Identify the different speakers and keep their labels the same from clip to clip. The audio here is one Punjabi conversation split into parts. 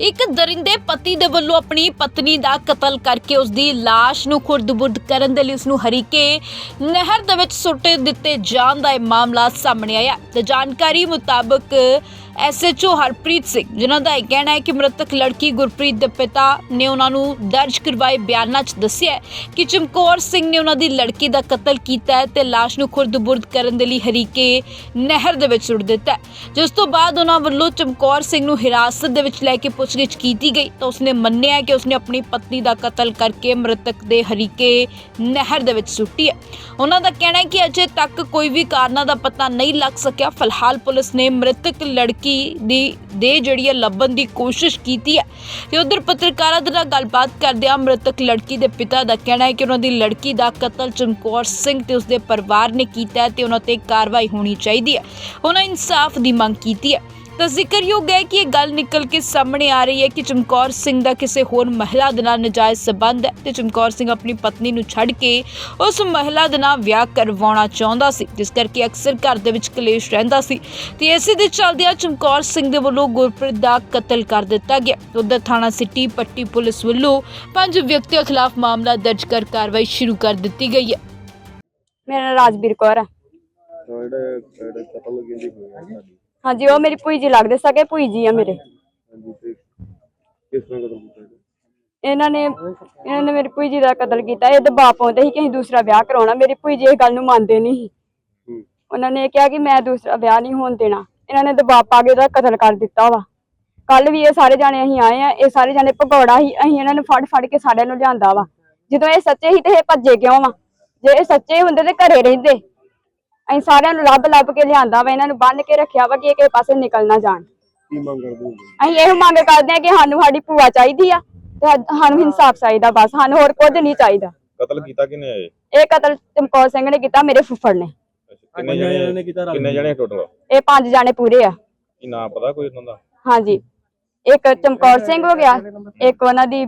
Speaker 1: ਇੱਕ ਦਰਿੰਦੇ ਪਤੀ ਦੇ ਵੱਲੋਂ ਆਪਣੀ ਪਤਨੀ ਦਾ ਕਤਲ ਕਰਕੇ ਉਸ ਦੀ ਲਾਸ਼ ਨੂੰ ਖੁਰਦ-ਬੁਰਦ ਕਰਨ ਦੇ ਲਈ ਉਸ ਨੂੰ ਹਰੀਕੇ ਨਹਿਰ ਦੇ ਵਿੱਚ ਸੁੱਟ ਦਿੱਤੇ ਜਾਣ ਦਾ ਇਹ ਮਾਮਲਾ ਸਾਹਮਣੇ ਆਇਆ। ਤੇ ਜਾਣਕਾਰੀ ਮੁਤਾਬਕ ਐਸਐਚਓ ਹਰਪ੍ਰੀਤ ਸਿੰਘ, ਜਿਨ੍ਹਾਂ ਦਾ ਇਹ ਕਹਿਣਾ ਹੈ ਕਿ ਮ੍ਰਿਤਕ ਲੜਕੀ ਗੁਰਪ੍ਰੀਤ ਦੇ ਪਿਤਾ ਨੇ ਉਹਨਾਂ ਨੂੰ ਦਰਜ ਕਰਵਾਏ ਬਿਆਨਾਂ 'ਚ ਦੱਸਿਆ ਕਿ ਚਮਕੌਰ ਸਿੰਘ ਨੇ ਉਹਨਾਂ ਦੀ ਲੜਕੀ ਦਾ ਕਤਲ ਕੀਤਾ ਹੈ ਤੇ ਲਾਸ਼ ਨੂੰ ਖੁਰਦ-ਬੁਰਦ ਕਰਨ ਦੇ ਲਈ ਹਰੀਕੇ ਨਹਿਰ ਦੇ ਵਿੱਚ ਸੁੱਟ ਦਿੱਤਾ ਜਿਸ ਤੋਂ ਬਾਅਦ ਉਹਨਾਂ ਵੱਲੋਂ ਚਮਕੌਰ ਸਿੰਘ ਨੂੰ ਹਿਰਾਸਤ ਦੇ ਵਿੱਚ ਲੈ ਕੇ ਪੁੱਛਗਿੱਛ ਕੀਤੀ ਗਈ ਤਾਂ ਉਸਨੇ ਮੰਨਿਆ ਕਿ ਉਸਨੇ ਆਪਣੀ ਪਤਨੀ ਦਾ ਕਤਲ ਕਰਕੇ ਮ੍ਰਿਤਕ ਦੇ ਹਰੀਕੇ ਨਹਿਰ ਦੇ ਵਿੱਚ ਸੁੱਟੀ ਹੈ। ਉਹਨਾਂ ਦਾ ਕਹਿਣਾ ਹੈ ਕਿ ਅਜੇ ਤੱਕ ਕੋਈ ਵੀ ਕਾਰਨਾਂ ਦਾ ਪਤਾ ਨਹੀਂ ਲੱਗ ਸਕਿਆ। ਫਿਲਹਾਲ ਪੁਲਿਸ ਨੇ ਮ੍ਰਿਤਕ ਲੜਕੀ ਦੀ ਦੇ ਜਿਹੜੀ ਹੈ ਲੱਭਣ ਦੀ ਕੋਸ਼ਿਸ਼ ਕੀਤੀ ਹੈ। ਤੇ ਉਧਰ ਪੱਤਰਕਾਰਾਂ ਦੇ ਨਾਲ ਗੱਲਬਾਤ ਕਰਦਿਆਂ ਮ੍ਰਿਤਕ ਲੜਕੀ ਦੇ ਪਿਤਾ ਦਾ ਕਹਿਣਾ ਹੈ ਕਿ ਉਹਨਾਂ ਦੀ ਲੜਕੀ ਦਾ ਕਤਲ ਚਮਕੌਰ ਸਿੰਘ ਤੇ ਉਸਦੇ ਪਰਿਵਾਰ ਨੇ ਕੀਤਾ ਹੈ ਤੇ ਉਹਨਾਂ ਤੇ ਕਾਰਵਾਈ ਹੋਣੀ ਚਾਹੀਦੀ ਹੈ। ਉਹਨਾਂ ਇਨਸਾਫ ਦੀ ਮੰਗ ਕੀਤੀ ਹੈ। ਤਾਂ ਜ਼ਿਕਰਯੋਗ ਹੈ ਕਿ ਇਹ ਗੱਲ ਨਿਕਲ ਕੇ ਸਾਹਮਣੇ ਆ ਰਹੀ ਹੈ ਕਿ ਚਮਕੌਰ ਸਿੰਘ ਦਾ ਕਿਸੇ ਹੋਰ ਮਹਿਲਾ ਦੇ ਨਾਲ ਨਜਾਇਜ਼ ਸਬੰਧ ਹੈ ਤੇ ਚਮਕੌਰ ਸਿੰਘ ਆਪਣੀ ਪਤਨੀ ਨੂੰ ਛੱਡ ਕੇ ਉਸ ਮਹਿਲਾ ਦੇ ਨਾਲ ਵਿਆਹ ਕਰਵਾਉਣਾ ਚਾਹੁੰਦਾ ਸੀ ਜਿਸ ਕਰਕੇ ਅਕਸਰ ਘਰ ਦੇ ਵਿੱਚ ਕਲੇਸ਼ ਰਹਿੰਦਾ ਸੀ। ਤੇ ਇਸੇ ਦੇ ਚੱਲਦਿਆਂ ਚਮਕੌਰ ਸਿੰਘ ਦੇ ਵੱਲੋਂ ਗੁਰਪ੍ਰੀਤ ਦਾ ਕਤਲ ਕਰ ਦਿੱਤਾ ਗਿਆ। ਉਧਰ ਥਾਣਾ ਸਿਟੀ ਪੱਟੀ ਪੁਲਿਸ ਵੱਲੋਂ ਪੰਜ ਵਿਅਕਤੀਆਂ ਖਿਲਾਫ ਮਾਮਲਾ ਦਰਜ ਕਰ ਕਾਰਵਾਈ ਸ਼ੁਰੂ ਕਰ ਦਿੱਤੀ ਗਈ ਹੈ।
Speaker 2: ਮੇਰਾ ਨਾਮ ਰਾਜਵੀਰ ਕੌਰ ਆ।
Speaker 3: ਜਿਹੜਾ ਜਿਹੜਾ ਕਤਲ ਕਹਿੰਦੀ ਹੋਈ ਹੈ ਸਾਡੀ
Speaker 2: ਹਾਂਜੀ ਉਹ ਮੇਰੀ ਭੂਈ ਜੀ ਲੱਗਦੇ ਸਕੇ ਭੂਈ ਜੀ ਆ ਮੇਰੇ।
Speaker 3: ਹਾਂਜੀ ਤੇ ਕਿਸ ਤਰ੍ਹਾਂ ਕਤਲ ਕੀਤਾ ਇਹਦਾ?
Speaker 2: ਇਹਨਾਂ ਨੇ ਇਹਨਾਂ ਨੇ ਮੇਰੀ ਭੂਈ ਜੀ ਦਾ ਕਤਲ ਕੀਤਾ ਇਹ ਦਬਾਅ ਪਾਉਂਦੇ ਸੀ ਕਿ ਅਸੀਂ ਦੂਸਰਾ ਵਿਆਹ ਕਰਾਉਣਾ ਮੇਰੀ ਭੂਈ ਜੀ ਇਹ ਗੱਲ ਨੂੰ ਮੰਨਦੇ ਨਹੀਂ ਸੀ।
Speaker 3: ਹੂੰ।
Speaker 2: ਉਹਨਾਂ ਨੇ ਕਿਹਾ ਕਿ ਮੈਂ ਦੂਸਰਾ ਵਿਆਹ ਨਹੀਂ ਹੋਣ ਦੇਣਾ। ਇਹਨਾਂ ਨੇ ਦਬਾਅ ਪਾ ਕੇ ਉਹਦਾ ਕਤਲ ਕਰ ਦਿੱਤਾ ਵਾ। ਕੱਲ ਵੀ ਇਹ ਸਾਰੇ ਜਾਣੇ ਅਸੀਂ ਆਏ ਆ ਇਹ ਸਾਰੇ ਜਾਣੇ ਭਗੌੜਾ ਸੀ ਅਸੀਂ ਇਹਨਾਂ ਨੂੰ ਫੜ ਫੜ ਕੇ ਸਾਰਿਆਂ ਨੂੰ ਲਿਆਂਦਾ ਵਾ। ਜਦੋਂ ਇਹ ਸੱਚੇ ਸੀ ਤੇ ਇਹ ਭੱਜੇ ਕਿਉਂ ਵਾ? ਜੇ ਇਹ ਸੱਚੇ ਹੁੰਦੇ ਤੇ ਘਰੇ ਰਹਿੰਦੇ। ਅਸੀਂ ਸਾਰਿਆਂ ਨੂੰ ਲੱਭ ਲੱਭ ਕੇ ਲਿਆਂਦਾ ਵਾ ਇਹਨਾਂ ਨੂੰ ਬੰਨ੍ਹ ਕੇ ਰੱਖਿਆ ਵਾ ਕਿ ਇਹ ਕਿਸੇ ਪਾਸੇ ਨਿਕਲ ਨਾ ਜਾਣ।
Speaker 3: ਕੀ ਮੰਗ ਕਰਦੇ ਹੋ
Speaker 2: ਅਸੀਂ ਇਹ ਮੰਗ ਕਰਦੇ ਹਾਂ ਕਿ ਸਾਨੂੰ ਸਾਡੀ ਭੂਆ ਚਾਹੀਦੀ ਆ ਤੇ ਸਾਨੂੰ ਇਨਸਾਫ ਚਾਹੀਦਾ ਬਸ ਸਾਨੂੰ ਹੋਰ ਕੁਝ ਨਹੀਂ ਚਾਹੀਦਾ।
Speaker 3: ਕਤਲ ਕੀਤਾ ਕਿਨੇ ਆਏ
Speaker 2: ਇਹ? ਕਤਲ ਚਮਕੌਰ ਸਿੰਘ ਨੇ ਕੀਤਾ ਮੇਰੇ ਫੁੱਫੜ ਨੇ।
Speaker 3: ਕਿੰਨੇ ਜਣੇ? ਨੇ ਕੀਤਾ ਕਿੰਨੇ ਜਣੇ ਟੋਟਲ
Speaker 2: ਇਹ ਪੰਜ ਜਾਣੇ ਪੂਰੇ ਆ।
Speaker 3: ਕੀ ਨਾਂ ਪਤਾ ਕੋਈ ਉਹਨਾਂ ਦਾ?
Speaker 2: ਹਾਂਜੀ। ਇੱਕ ਚਮਕੌਰ ਸਿੰਘ ਹੋ ਗਿਆ ਇੱਕ ਉਹਨਾਂ ਦੀ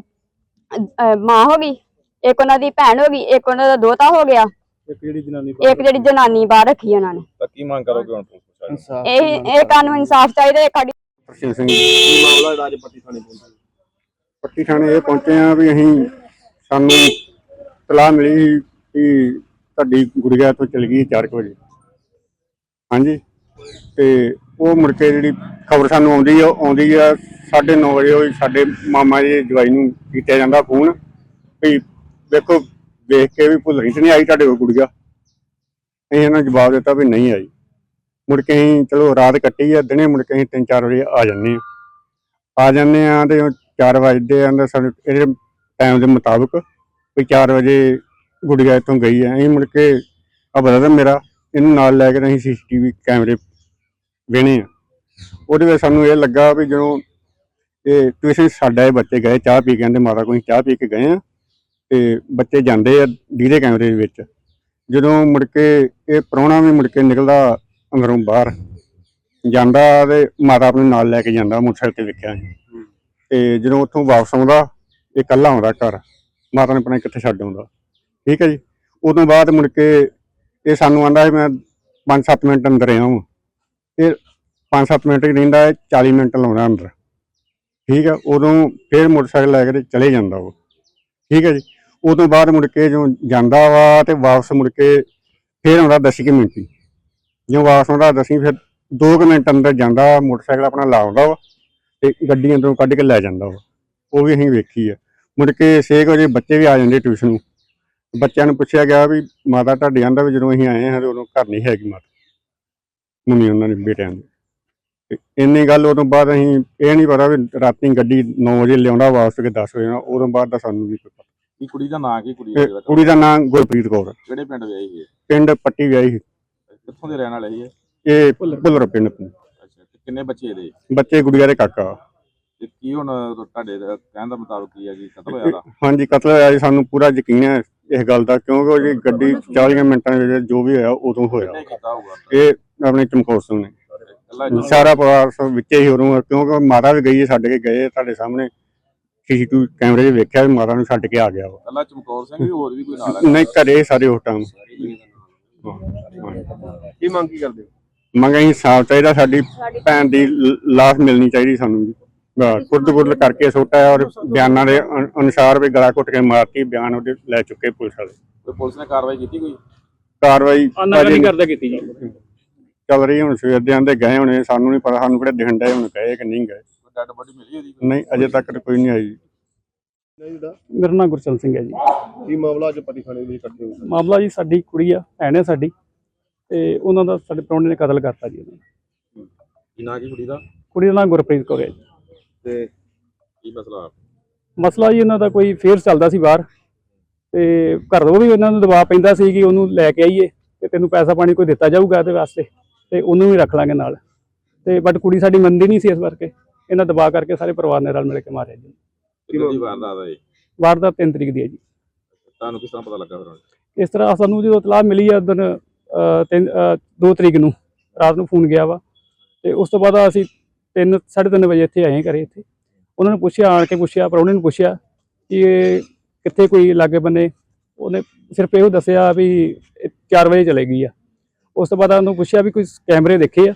Speaker 2: ਮਾਂ ਹੋ ਗਈ ਇੱਕ ਉਹਨਾਂ ਦੀ ਭੈਣ ਹੋ ਗਈ ਇੱਕ ਉਹਨਾਂ ਦਾ ਦੋਤਾ ਹੋ ਗਿਆ।
Speaker 3: ਜਨਾਨੀ
Speaker 2: ਇੱਕ ਜਿਹੜੀ ਜਨਾਨੀ ਬਾਹਰ ਰੱਖੀ ਉਹਨਾਂ ਨੇ।
Speaker 3: ਤਾਂ ਕੀ ਮੰਗ ਕਰੋਗੇ ਹੁਣ ਪੁਲਿਸ ਪ੍ਰਸ਼ਾਸਨ
Speaker 2: ਇਹ ਇਹ ਕਾਨੂੰਨ ਇਨਸਾਫ ਚਾਹੀਦਾ ਇਹ ਸਾਡੀ
Speaker 4: ਪ੍ਰਸ਼ੀਲ ਸਿੰਘ
Speaker 3: ਕੀ ਮਾਮਲਾ ਜਿਹੜਾ ਅੱਜ ਪੱਟੀ ਥਾਣੇ ਪਹੁੰਚਿਆ?
Speaker 4: ਪੱਟੀ ਥਾਣੇ ਇਹ ਪਹੁੰਚੇ ਆ ਵੀ ਅਸੀਂ ਸਾਨੂੰ ਤਲਾਹ ਮਿਲੀ ਸੀ ਕਿ ਤੁਹਾਡੀ ਗੁੜੀਆ ਤੋਂ ਚਲ ਗਈ 4 ਵਜੇ। ਹਾਂਜੀ? ਤੇ ਉਹ ਮੁੜ ਕੇ ਜਿਹੜੀ ਖਬਰ ਸਾਨੂੰ ਆਉਂਦੀ ਆ ਉਹ ਆਉਂਦੀ ਆ 9:30 ਵਜੇ ਉਹ ਸਾਡੇ ਮਾਮਾ ਜੀ ਜਵਾਈ ਨੂੰ ਕੀਤਾ ਜਾਂਦਾ ਫੋਨ ਵੀ ਦੇਖੋ ਵੇਖ ਕੇ ਵੀ ਭੁੱਲਣੀ ਤੇ ਨਹੀਂ ਆਈ ਤੁਹਾਡੇ ਕੋਲ ਗੁੜੀਆ? ਅਸੀਂ ਇਹਨਾਂ ਨੂੰ ਜਵਾਬ ਦਿੱਤਾ ਵੀ ਨਹੀਂ ਆਈ। ਮੁੜ ਕੇ ਅਸੀਂ ਚਲੋ ਰਾਤ ਕੱਟੀ ਆ, ਦਿਨੇ ਮੁੜ ਕੇ ਅਸੀਂ 3-4 ਵਜੇ ਆ ਜੰਨੇ ਆ ਆ ਜਾਂਦੇ ਆ ਤੇ 4 ਵਜੇ ਆਂਦਾ ਸਾਨੂੰ ਇਹਦੇ ਟਾਈਮ ਦੇ ਮੁਤਾਬਕ ਵੀ 4 ਵਜੇ ਗੁੜੀਆ ਇੱਥੋਂ ਗਈ ਹੈ ਅਸੀਂ ਮੁੜ ਕੇ ਆ ਬਰਦਰ ਮੇਰਾ, ਇਹਨੂੰ ਨਾਲ ਲੈ ਕੇ ਤੇ ਅਸੀਂ ਸੀਸੀਟੀਵੀ ਕੈਮਰੇ ਵੇਣੇ ਆ। ਉਹਦੇ ਵਿੱਚ ਸਾਨੂੰ ਇਹ ਲੱਗਾ ਵੀ ਜਦੋਂ ਇਹ ਟਿਊਸ਼ਨ ਸਾਡਾ ਇਹ ਬੱਚੇ ਗਏ, ਚਾਹ ਪੀ ਕੇ ਕਹਿੰਦੇ ਮਾਤਾ ਕੋਈ ਚਾਹ ਪੀ ਕੇ ਗਏ ਆ। ਤੇ ਬੱਚੇ ਜਾਂਦੇ ਆ ਡੀਦੇ ਕੈਮਰੇ ਦੇ ਵਿੱਚ। ਜਦੋਂ ਮੁੜ ਕੇ ਇਹ ਪ੍ਰਾਹੁਣਾ ਵੀ ਮੁੜ ਕੇ ਨਿਕਲਦਾ ਅੰਦਰੋਂ ਬਾਹਰ ਜਾਂਦਾ ਤੇ ਮਾਤਾ ਆਪਣੇ ਨਾਲ ਲੈ ਕੇ ਜਾਂਦਾ ਮੋਟਰਸਾਈਕਲ ਤੇ ਵੇਖਿਆ। ਅਸੀਂ ਤੇ ਜਦੋਂ ਉੱਥੋਂ ਵਾਪਸ ਆਉਂਦਾ ਇਹ ਇਕੱਲਾ ਆਉਂਦਾ ਘਰ ਮਾਤਾ ਨੇ ਨੀ ਕਿੱਥੇ ਛੱਡ ਆਉਂਦਾ। ਠੀਕ ਹੈ ਜੀ? ਉਦੋਂ ਬਾਅਦ ਮੁੜ ਕੇ ਇਹ ਸਾਨੂੰ ਆਂਦਾ ਸੀ ਮੈਂ 5-7 ਮਿੰਟ ਅੰਦਰ ਆਇਆ ਹਾਂ ਫਿਰ 5-7 ਮਿੰਟ ਹੀ ਰਹਿੰਦਾ ਹੈ 40 ਮਿੰਟ ਲਾਉਂਦਾ ਅੰਦਰ। ਠੀਕ ਹੈ? ਉਦੋਂ ਫਿਰ ਮੋਟਰਸਾਈਕਲ ਲੈ ਕੇ ਤੇ ਚਲੇ ਜਾਂਦਾ ਉਹ। ਠੀਕ ਹੈ ਜੀ? ਉਹ ਤੋਂ ਬਾਅਦ ਮੁੜ ਕੇ ਜਦੋਂ ਜਾਂਦਾ ਵਾ ਤੇ ਵਾਪਸ ਮੁੜ ਕੇ ਫਿਰ ਆਉਂਦਾ 10 ਕੁ ਮਿੰਟ ਹੀ ਜਦੋਂ ਵਾਪਸ ਆਉਂਦਾ ਦਸੀਂ ਫਿਰ 2 ਮਿੰਟ ਅੰਦਰ ਜਾਂਦਾ, ਮੋਟਰਸਾਈਕਲ ਆਪਣਾ ਲਾਉਂਦਾ ਵਾ ਤੇ ਗੱਡੀ ਅੰਦਰੋਂ ਕੱਢ ਕੇ ਲੈ ਜਾਂਦਾ ਵਾ। ਉਹ ਵੀ ਅਸੀਂ ਵੇਖੀ ਆ। ਮੁੜ ਕੇ 6 ਵਜੇ ਬੱਚੇ ਵੀ ਆ ਜਾਂਦੇ ਟਿਊਸ਼ਨ ਨੂੰ। ਬੱਚਿਆਂ ਨੂੰ ਪੁੱਛਿਆ ਗਿਆ ਵੀ ਮਾਤਾ ਤੁਹਾਡੇ ਆਂਦਾ ਵੀ ਜਦੋਂ ਅਸੀਂ ਆਏ ਹਾਂ ਤੇ ਉਦੋਂ ਘਰ ਨਹੀਂ ਹੈਗੀ ਮਾਤਾ। ਮੰਮੀ ਉਹਨਾਂ ਦੇ ਬੇਟਿਆਂ ਦੀ। ਇੰਨੀ ਗੱਲ ਉਦੋਂ ਬਾਅਦ ਅਸੀਂ ਇਹ ਨਹੀਂ ਪਤਾ ਵੀ ਰਾਤੀ ਗੱਡੀ 9 ਵਜੇ ਲਿਆਉਂਦਾ ਵਾਪਸ ਕੇ 10 ਵਜੇ ਨਾਲ ਉਦੋਂ ਬਾਅਦ ਦਾ ਸਾਨੂੰ ਵੀ ਪਤਾ
Speaker 3: ਕੀ ਕੁੜੀ ਦਾ ਨਾਂ ਕੀ ਕੁੜੀ ਦਾ
Speaker 4: ਕੁੜੀ ਦਾ ਨਾਮ ਗੁਰਪ੍ਰੀਤ ਕੌਰ
Speaker 3: ਕਿਹੜੇ ਪਿੰਡ ਵਿਆਹੀ ਹੈ
Speaker 4: ਪਿੰਡ ਪੱਟੀ ਵਿਆਹੀ ਸੀ।
Speaker 3: ਕਿੱਥੋਂ ਦੇ ਰਹਿਣ ਵਾਲੇ ਸੀ ਇਹ?
Speaker 4: ਭੁੱਲਰ ਪਿੰਡ ਤੋਂ।
Speaker 3: ਅੱਛਾ ਤੇ ਕਿੰਨੇ ਬੱਚੇ ਇਹਦੇ?
Speaker 4: ਬੱਚੇ ਗੁੜੀਆ ਦੇ ਕਾਕਾ।
Speaker 3: ਤੇ ਕੀ ਹੁਣ ਤੁਹਾਡੇ ਦਾ ਕਹਿਣ ਦਾ ਮੁਤਾਬਕ ਕੀ ਹੈ ਜੀ ਕਤਲ ਹੋਇਆ ਦਾ
Speaker 4: ਹਾਂਜੀ ਕਤਲ ਹੋਇਆ ਜੀ ਸਾਨੂੰ ਪੂਰਾ ਯਕੀਨ ਹੈ ਇਸ ਗੱਲ ਦਾ ਕਿਉਂਕਿ ਉਹ ਜੀ ਗੱਡੀ 40 ਮਿੰਟਾਂ ਦੇ ਵਿੱਚ ਜੋ ਵੀ ਹੋਇਆ ਉਦੋਂ ਹੋਇਆ।
Speaker 3: ਕਿੰਨੇ ਕੀਤਾ ਹੋਊਗਾ?
Speaker 4: ਇਹ ਆਪਣੇ ਚਮਕੌਰ ਸਿੰਘ ਨੇ।
Speaker 3: ਇਕੱਲਾ
Speaker 4: ਸਾਰਾ ਪਰਿਵਾਰ ਸਭ ਵਿੱਚੇ ਹੀ ਉਦੋਂ ਕਿਉਂਕਿ ਮਾਤਾ ਵੀ ਗਈ ਹੈ ਛੱਡ ਕੇ ਗਏ ਤੁਹਾਡੇ ਸਾਹਮਣੇ। ਸੀਸੀਟੀਵੀ ਕੈਮਰੇ 'ਚ ਵੇਖਿਆ ਵੀ ਮਾਤਾ ਨੂੰ ਛੱਡ ਕੇ ਆ ਗਿਆ ਵਾ।
Speaker 3: ਇਕੱਲਾ ਚਮਕੌਰ ਸਿੰਘ ਵੀ ਹੋਰ ਵੀ ਕੋਈ ਨਾਲ ਹੈ
Speaker 4: ਨਹੀਂ ਘਰੇ ਸਾਰੇ ਉਸ ਟਾਈਮ
Speaker 3: ਕੀ ਮੰਗ ਕੀ ਕਰਦੇ ਹੋ?
Speaker 4: ਮੰਗ ਅਸੀਂ ਸਾਫ਼ ਚਾਹੀਦਾ ਸਾਡੀ ਭੈਣ ਦੀ ਲਾਸ਼ ਮਿਲਣੀ ਚਾਹੀਦੀ ਸਾਨੂੰ ਜੀ। ਕੁਰਦ-ਬੁਰਦ ਕਰਕੇ ਸੁੱਟਿਆ ਔਰ ਬਿਆਨਾਂ ਦੇ ਅਨ- ਅਨੁਸਾਰ ਵੀ ਗਲਾ ਘੁੱਟ ਕੇ ਮਾਰਤੀ ਬਿਆਨ ਉਹਦੇ ਲੈ ਚੁੱਕੇ ਪੁਲਿਸ ਵਾਲੇ।
Speaker 3: ਤੇ ਪੁਲਿਸ ਨੇ ਕਾਰਵਾਈ ਕੀਤੀ ਕੋਈ?
Speaker 4: ਕਾਰਵਾਈ
Speaker 5: ਅਨਾਗਰੀ ਕਰਦਾ ਕੀਤੀ ਜੀ।
Speaker 4: ਚੱਲ ਰਹੀ ਹੁਣ ਸਵੇਰ ਦੇ ਆਂਦੇ ਗਏ ਹੋਣੇ ਸਾਨੂੰ ਨਹੀਂ ਪਤਾ ਸਾਨੂੰ ਕਿਹੜੇ ਦਿਖਣ ਡਏ ਹੁਣ ਗਏ ਕਿ ਨਹੀਂ ਗਏ।
Speaker 3: ਡੈਡ ਬੋਡੀ ਮਿਲੀ ਉਹਦੀ
Speaker 4: ਨਹੀਂ ਅਜੇ ਤੱਕ ਕੋਈ ਨਹੀਂ ਆਈ
Speaker 5: ਮੇਰਾ ਨਾਮ ਗੁਰਚਰਨ ਸਿੰਘ ਹੈ ਜੀ।
Speaker 6: ਕੀ ਮਾਮਲਾ ਅੱਜ ਪੱਟੀ ਥਾਣੇ ਵਿੱਚ ਇਕੱਠੇ ਹੋਏ?
Speaker 5: ਮਾਮਲਾ ਜੀ ਸਾਡੀ ਕੁੜੀ ਆ ਭੈਣ ਹੈ ਸਾਡੀ। ਤੇ ਉਹਨਾਂ ਦਾ ਸਾਡੇ ਪ੍ਰਾਹੁਣੇ ਨੇ ਕਤਲ ਕਰਤਾ ਜੀ ਉਹਨਾਂ। ਨੇ।
Speaker 3: ਕੀ ਨਾਂ ਕੀ ਕੁੜੀ ਦਾ?
Speaker 5: ਕੁੜੀ ਦਾ ਨਾਮ ਗੁਰਪ੍ਰੀਤ ਕੌਰ ਹੈ ਜੀ।
Speaker 6: ਤੇ
Speaker 3: ਕੀ ਮਸਲਾ
Speaker 5: ਮਸਲਾ ਜੀ ਇਹਨਾਂ ਦਾ ਕੋਈ ਫੇਰ ਚੱਲਦਾ ਸੀ ਬਾਹਰ। ਤੇ ਘਰ ਤੋਂ ਵੀ ਇਹਨਾਂ ਨੂੰ ਦਬਾਅ ਪੈਂਦਾ ਸੀ ਕਿ ਉਹਨੂੰ ਲੈ ਕੇ ਆਈਏ ਤੇ ਤੈਨੂੰ ਪੈਸਾ ਪਾਣੀ ਕੋਈ ਦਿੱਤਾ ਜਾਊਗਾ ਇਹਦੇ ਵਾਸਤੇ ਤੇ ਉਹਨੂੰ ਵੀ ਰੱਖ ਲਾਂਗੇ ਨਾਲ। ਤੇ ਬਟ ਕੁੜੀ ਸਾਡੀ ਮੰਨਦੀ ਨਹੀਂ ਸੀ ਇਸ ਕਰਕੇ। ਇਹਨਾਂ ਦਬਾਅ ਕਰਕੇ ਸਾਰੇ ਪਰਿਵਾਰ ਨੇ ਰਲ ਮਿਲ ਕੇ ਮਾਰਿਆ ਜੀ।
Speaker 3: ਕਿਹਦੀ ਵਾਰਦਾਤ ਹੈ?
Speaker 5: ਵਾਰਦਾਤ 3 ਤਰੀਕ ਦੀ ਹੈ ਜੀ।
Speaker 3: ਤੁਹਾਨੂੰ ਕਿਸ ਤਰ੍ਹਾਂ ਪਤਾ ਲੱਗਾ ਫਿਰ ਹੁਣ?
Speaker 5: ਇਸ ਤਰ੍ਹਾਂ ਸਾਨੂੰ ਜਦੋਂ ਇਤਲਾਹ ਮਿਲੀ ਅ, ਤਿੰਨ 2 ਤਰੀਕ ਨੂੰ ਰਾਤ ਨੂੰ ਫੋਨ ਗਿਆ ਵਾ। ਤੇ ਉਸ ਤੋਂ ਬਾਅਦ ਅਸੀਂ 3 3:30 ਵਜੇ ਇੱਥੇ ਆਏ ਘਰੇ ਇੱਥੇ। ਉਹਨਾਂ ਨੂੰ ਪੁੱਛਿਆ ਆਣ ਕੇ ਪੁੱਛਿਆ ਪ੍ਰਾਹੁਣੇ ਨੂੰ ਪੁੱਛਿਆ ਕਿ ਇਹ ਕਿੱਥੇ ਕੋਈ ਲਾਗੇ ਬੰਨੇ। ਉਹਨੇ ਸਿਰਫ ਇਹੋ ਦੱਸਿਆ ਵੀ 4 ਵਜੇ ਚਲੇ ਗਈ ਆ। ਉਸ ਤੋਂ ਬਾਅਦ ਉਹਨੂੰ ਪੁੱਛਿਆ ਵੀ ਕੋਈ ਕੈਮਰੇ ਦੇਖੇ ਆ?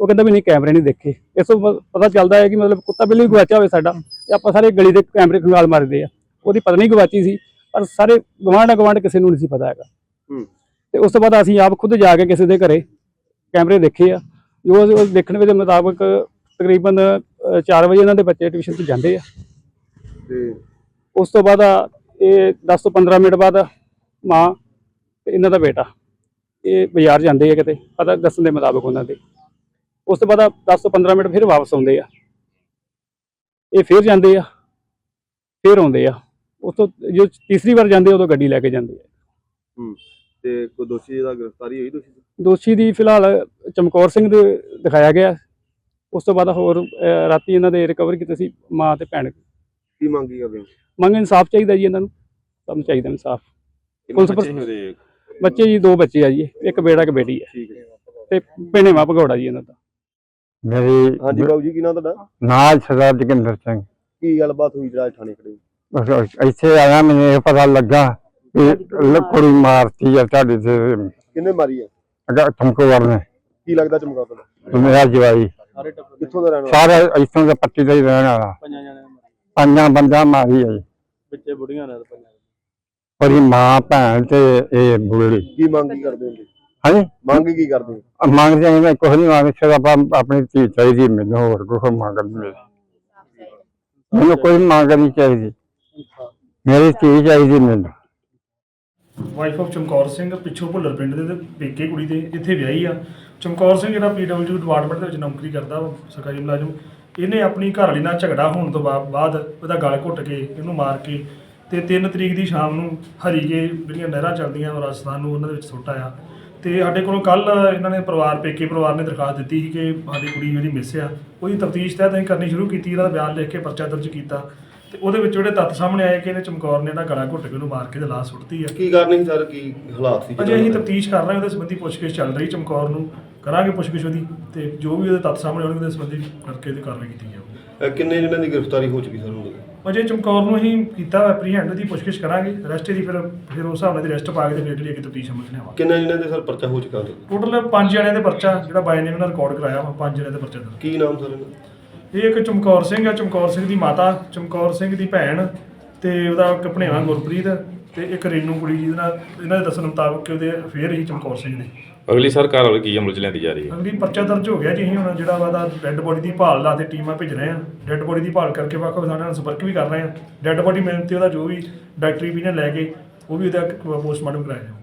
Speaker 5: ਉਹ ਕਹਿੰਦਾ ਵੀ ਨਹੀਂ ਕੈਮਰੇ ਨਹੀਂ ਦੇਖੇ। ਇਸ ਤੋਂ ਪਤਾ ਚੱਲਦਾ ਹੈ ਕਿ ਮਤਲਬ ਕੁੱਤਾ ਬਿੱਲੀ ਗਵਾਚਿਆ ਹੋਵੇ ਸਾਡਾ ਤੇ ਆਪਾਂ ਸਾਰੇ ਗਲੀ ਦੇ ਕੈਮਰੇ ਖੰਗਾਲ ਮਾਰਦੇ ਆ। ਉਹਦੀ ਪਤਨੀ ਗਵਾਚੀ ਸੀ ਪਰ ਸਾਰੇ ਗਵਾਂਢ ਗਵਾਂਢ ਕਿਸੇ ਨੂੰ ਨਹੀਂ ਸੀ ਪਤਾ ਹੈਗਾ। ਤੇ ਉਸ ਤੋਂ ਬਾਅਦ ਅਸੀਂ ਆਪ ਖੁਦ ਜਾ ਕੇ ਕਿਸੇ ਦੇ ਘਰੇ ਕੈਮਰੇ ਦੇਖੇ ਆ। ਜੋ ਦੇਖਣ ਦੇ ਮੁਤਾਬਕ ਤਕਰੀਬਨ 4 ਵਜੇ ਇਹਨਾਂ ਦੇ ਬੱਚੇ ਟਿਊਸ਼ਨ ਤੇ ਜਾਂਦੇ ਆ।
Speaker 6: ਤੇ
Speaker 5: ਉਸ ਤੋਂ ਬਾਅਦ ਇਹ 10 ਤੋਂ 15 ਮਿੰਟ ਬਾਅਦ ਮਾਂ ਤੇ ਇਹਨਾਂ ਦਾ ਬੇਟਾ ਇਹ ਬਾਜ਼ਾਰ ਜਾਂਦੇ ਆ ਕਿਤੇ ਪਤਾ ਦੱਸਣ ਦੇ ਮੁਤਾਬਕ ਉਹਨਾਂ ਦੇ। ਉਸ ਤੋਂ ਬਾਅਦ ਆ 10 ਤੋਂ 15 ਮਿੰਟ ਫਿਰ ਵਾਪਸ ਆਉਂਦੇ ਆ। ਇਹ ਫਿਰ ਜਾਂਦੇ ਆ ਫਿਰ ਆਉਂਦੇ ਆ। ਉਸ ਤੋਂ ਜੋ ਤੀਸਰੀ ਵਾਰ ਜਾਂਦੇ ਆ, ਉਦੋਂ ਗੱਡੀ ਲੈ ਕੇ ਜਾਂਦੇ ਆ।
Speaker 6: ਤੇ ਕੋਈ ਦੋਸ਼ੀ ਦਾ ਗ੍ਰਿਫਤਾਰੀ ਹੋਈ ਦੋਸ਼ੀ ਦੀ?
Speaker 5: ਦੋਸ਼ੀ ਦੀ ਫਿਲਹਾਲ ਚਮਕੌਰ ਸਿੰਘ ਦੇ ਦਿਖਾਇਆ ਗਿਆ। ਉਸ ਤੋਂ ਬਾਅਦ ਹੋਰ ਰਾਤੀ ਇਹਨਾਂ ਦੇ ਰਿਕਵਰ ਕੀਤੇ ਸੀ ਮਾਂ ਤੇ ਭੈਣ।
Speaker 6: ਕੀ ਮੰਗੀ ਕਰਦੇ ਹੋ?
Speaker 5: ਮੰਗ ਇਨਸਾਫ ਚਾਹੀਦਾ ਜੀ ਇਹਨਾਂ ਨੂੰ। ਸਾਨੂੰ ਚਾਹੀਦਾ ਇਨਸਾਫ। ਪੁਲਿਸ
Speaker 3: ਬੱਚੇ
Speaker 5: ਜੀ ਦੋ ਬੱਚੇ ਆ ਜੀ। ਇੱਕ ਬੇੜਾ ਇੱਕ ਬੇਟੀ ਹੈ
Speaker 6: ਹੈ
Speaker 5: ਤੇ ਭਿਣੇਵਾ ਭਗੌੜਾ ਜੀ ਇਹਨਾਂ ਦਾ।
Speaker 7: ਮੇਰੀ
Speaker 6: ਹਾਂਜੀ ਬਾਬੂ ਜੀ ਕੀ ਨਾਮ ਤੁਹਾਡਾ?
Speaker 7: ਨਾਲ ਸਰਦਾਰ ਜੋਗਿੰਦਰ ਸਿੰਘ।
Speaker 6: ਕੀ ਗੱਲਬਾਤ ਹੋਈ ਜਿਹੜਾ ਅੱਜ ਥਾਣੇ ਖੜੇ?
Speaker 7: ਬਸ ਇੱਥੇ ਆਇਆ ਮੈਨੂੰ ਇਹ ਪਤਾ ਲੱਗਾ ਕਿ ਲ- ਕੁੜੀ ਮਾਰਤੀ ਆ ਤੁਹਾਡੇ ਤੇ।
Speaker 6: ਕਿੰਨੇ ਮਾਰੀ ਹੈ
Speaker 7: ਅਗਾ ਤੁਮਕੋ ਨੇ।
Speaker 6: ਕੀ ਲੱਗਦਾ ਚਮਕਾ ਤੁਹਾਡਾ
Speaker 7: ਤੇ ਮੇਰਾ ਜਵਾਈ।
Speaker 6: ਕਿੱਥੋਂ ਦਾ ਰਹਿਣ ਵਾਲਾ?
Speaker 7: ਸਾਰੇ ਇੱਥੋਂ ਦੇ ਪੱਟੀ ਦਾ ਹੀ ਰਹਿਣ ਵਾਲਾ।
Speaker 5: ਪੰਜਾਂ ਜਣਿਆਂ
Speaker 7: ਪੰਜਾਂ ਬੰਦਾ ਮਾਰੀ ਆ ਜੀ।
Speaker 5: ਬੱਚੇ ਬੁੜੀਆਂ ਨੇ ਪੰਜਾਂ
Speaker 7: ਮਾਂ ਭੈਣ ਤੇ ਇਹ ਬੁੜੀ।
Speaker 6: ਕੀ ਮੰਗ ਕੀ ਕਰਦੇ ਹੋ
Speaker 7: ਹਾਂਜੀ।
Speaker 6: ਮੰਗ ਕੀ ਕਰਦੇ ਹੋ?
Speaker 7: ਮੰਗਦੇ ਨਹੀਂ ਮੈਂ ਕੁਝ ਨਹੀਂ ਮੰਗਦੇ ਸਿਰ ਆਪਾਂ ਆਪਣੀ ਧੀ ਚਾਹੀਦੀ ਮੈਨੂੰ ਹੋਰ ਕੁਝ ਮੰਗ ਨਹੀਂ ਮੈਨੂੰ ਕੋਈ ਮੰਗ ਨਹੀਂ ਚਾਹੀਦੀ। ਮੇਰੀ ਧੀ ਚਾਹੀਦੀ ਮੈਨੂੰ।
Speaker 8: ਵਾਈਫ ਆਫ ਚਮਕੌਰ ਸਿੰਘ ਪਿੱਛੋਂ ਭੁੱਲਰ ਪਿੰਡ ਦੇ ਤੇ ਪੇਕੇ ਕੁੜੀ ਦੇ ਇੱਥੇ ਵਿਆਹੀ ਆ। ਚਮਕੌਰ ਸਿੰਘ ਜਿਹੜਾ ਪੀਡਬਲਯੂ ਡਿਪਾਰਟਮੈਂਟ ਦੇ ਵਿੱਚ ਨੌਕਰੀ ਕਰਦਾ ਵਾ, ਸਰਕਾਰੀ ਮੁਲਾਜ਼ਮ ਇਹਨੇ ਆਪਣੀ ਘਰਵਾਲੀ ਨਾਲ ਝਗੜਾ ਹੋਣ ਤੋਂ ਬਾ- ਬਾਅਦ ਉਹਦਾ ਗਲ ਘੁੱਟ ਕੇ ਇਹਨੂੰ ਮਾਰ ਕੇ ਤੇ 3 ਤਰੀਕ ਦੀ ਸ਼ਾਮ ਨੂੰ ਹਰੀਕੇ ਜਿਹੜੀਆਂ ਨਹਿਰਾਂ ਚੱਲਦੀਆਂ ਵਾ ਰਾਜਸਥਾਨ ਨੂੰ ਉਹਨਾਂ ਦੇ ਵਿੱਚ ਸੁੱਟ ਆਇਆ। ਤੇ ਸਾਡੇ ਕੋਲੋਂ ਕੱਲ ਇਹਨਾਂ ਨੇ ਪਰਿਵਾਰ ਪੇਕੇ ਪਰਿਵਾਰ ਨੇ ਦਰਖਾਸਤ ਦਿੱਤੀ ਸੀ ਕਿ ਸਾਡੀ ਕੁੜੀ ਜਿਹੜੀ ਮਿਸ ਆ ਉਹਦੀ ਤਫਤੀਸ਼ ਤਹਿਤ ਅਸੀਂ ਕਰਨੀ ਸ਼ੁਰੂ ਕੀਤੀ ਇਹਦਾ ਬਿਆਨ ਲਿਖ ਕੇ ਪਰਚਾ ਦਰਜ ਕੀਤਾ। ਤੇ ਉਹਦੇ ਵਿੱਚ ਜਿਹੜੇ ਤੱਥ ਸਾਹਮਣੇ ਆਏ ਕਿ ਇਹਨੇ ਚਮਕੌਰ ਨੇ ਇਹਦਾ ਗਲਾ ਘੁੱਟ ਕੇ ਉਹਨੂੰ ਮਾਰ ਕੇ ਤੇ ਲਾਸ਼ ਸੁੱਟਤੀ ਆ।
Speaker 6: ਕੀ ਕਾਰਨ ਸੀ ਸਰ? ਕੀ ਹਾਲਾਤ ਸੀ?
Speaker 8: ਅਜੇ ਅਸੀਂ ਤਫਤੀਸ਼ ਕਰ ਰਹੇ ਹਾਂ ਉਹਦੇ ਸੰਬੰਧੀ ਪੁੱਛਗਿੱਛ ਚੱਲ ਰਹੀ ਚਮਕੌਰ ਨੂੰ। ਕਰਾਂਗੇ ਪੁੱਛਗਿੱਛ ਉਹਦੀ ਤੇ ਜੋ ਵੀ ਉਹਦੇ ਤੱਥ ਸਾਹਮਣੇ ਆਉਣਗੇ ਉਹਦੇ ਸੰਬੰਧੀ ਕਰਕੇ ਇਹਦੀ ਕਾਰਵਾਈ ਕੀਤੀ ਜਾਊਗੀ।
Speaker 6: ਅਹ ਕਿੰਨੇ ਜਿਹਨਾਂ ਦੀ ਗ੍ਰਿਫਤਾਰੀ ਹੋ ਚੁੱਕੀ ਸਰ ਹੁਣ?
Speaker 8: ਅਜੇ ਚਮਕੌਰ ਨੂੰ ਅਸੀਂ ਕੀਤਾ ਐਪਰੀਹੈਂਡ ਦੀ ਪੁੱਛਗਿੱਛ ਕਰਾਂਗੇ ਰੈਸਟ ਦੀ ਫਿਰ ਫਿਰ ਉਸ ਹਿਸਾਬ ਨਾਲ ਦੀ ਰੈਸਟ ਪਾ ਕੇ ਤੇ ਫਿਰ ਜਿਹੜੀ ਅੱਗੇ ਤਫਤੀਸ਼ ਅਮਲ ਚ ਲਿਆਵਾਂਗੇ।
Speaker 6: ਕਿੰਨੇ ਜਿਹਨਾਂ ਦੇ ਸਰ ਪਰਚਾ ਹੋ ਚੁੱਕਾ ਉਹਦੇ?
Speaker 8: ਟੋਟਲ ਪੰਜ ਜਣਿਆਂ ਦੇ ਪਰਚਾ ਜਿਹੜਾ ਬਾਈ ਨੇ ਉਹਨਾਂ ਰਿਕਾਰਡ ਕਰਾਇਆ ਵਾ ਪੰਜ ਜਣਿਆਂ ਦੇ ਪਰਚਾ ਦਰਜ
Speaker 6: ਕੀ ਨਾਮ ਸਰ ਇਹਨਾਂ
Speaker 8: ਇਹ ਇੱਕ ਚਮਕੌਰ ਸਿੰਘ ਹੈ ਚਮਕੌਰ ਸਿੰਘ ਦੀ ਮਾਤਾ ਚਮਕੌਰ ਸਿੰਘ ਦੀ ਭੈਣ ਤੇ ਉਹਦਾ ਇੱਕ ਭਣੇਵਾ ਗੁਰਪ੍ਰੀਤ ਤੇ ਇੱਕ ਰੇਨੂ ਕੁੜੀ ਜਿਹਦੇ ਨਾਲ ਇਹਨਾਂ ਦੇ ਦੱਸਣ ਮੁਤਾਬਕ ਕਿ ਉਹਦੇ ਅਫੇਅਰ ਹੀ ਚਮਕੌਰ ਸਿੰਘ ਦੇ।
Speaker 3: ਅਗਲੀ ਸਰਕਾਰ ਵੱਲ ਕੀ ਅਮਲ ਚ ਲਿਆਂਦੀ ਜਾ ਰਹੀ ਹੈ?
Speaker 8: ਅਗਲੀ ਪਰਚਾ ਦਰਜ ਹੋ ਗਿਆ ਜੀ, ਅਸੀਂ ਹੁਣ ਜਿਹੜਾ ਵਾ ਡੈੱਡ ਬੋਡੀ ਦੀ ਭਾਲ ਲਾ ਤੇ ਟੀਮਾਂ ਭੇਜ ਰਹੇ ਆ ਡੈੱਡ ਬੋਡੀ ਦੀ ਭਾਲ ਕਰਕੇ ਵੱਖ ਵਿਧਾਨਾਂ ਨਾਲ ਸੰਪਰਕ ਵੀ ਕਰ ਰਹੇ ਆ ਡੈੱਡ ਬੋਡੀ ਮਿਲਣ ਤੇ ਉਹਦਾ ਜੋ ਵੀ ਡਾਕਟਰੀ ਵੀ ਨੇ ਲੈ ਕੇ, ਉਹ ਵੀ ਉਹਦਾ ਪੋਸਟਮਾਰਟਮ ਕਰਾਇਆ ਜਾਊਗਾ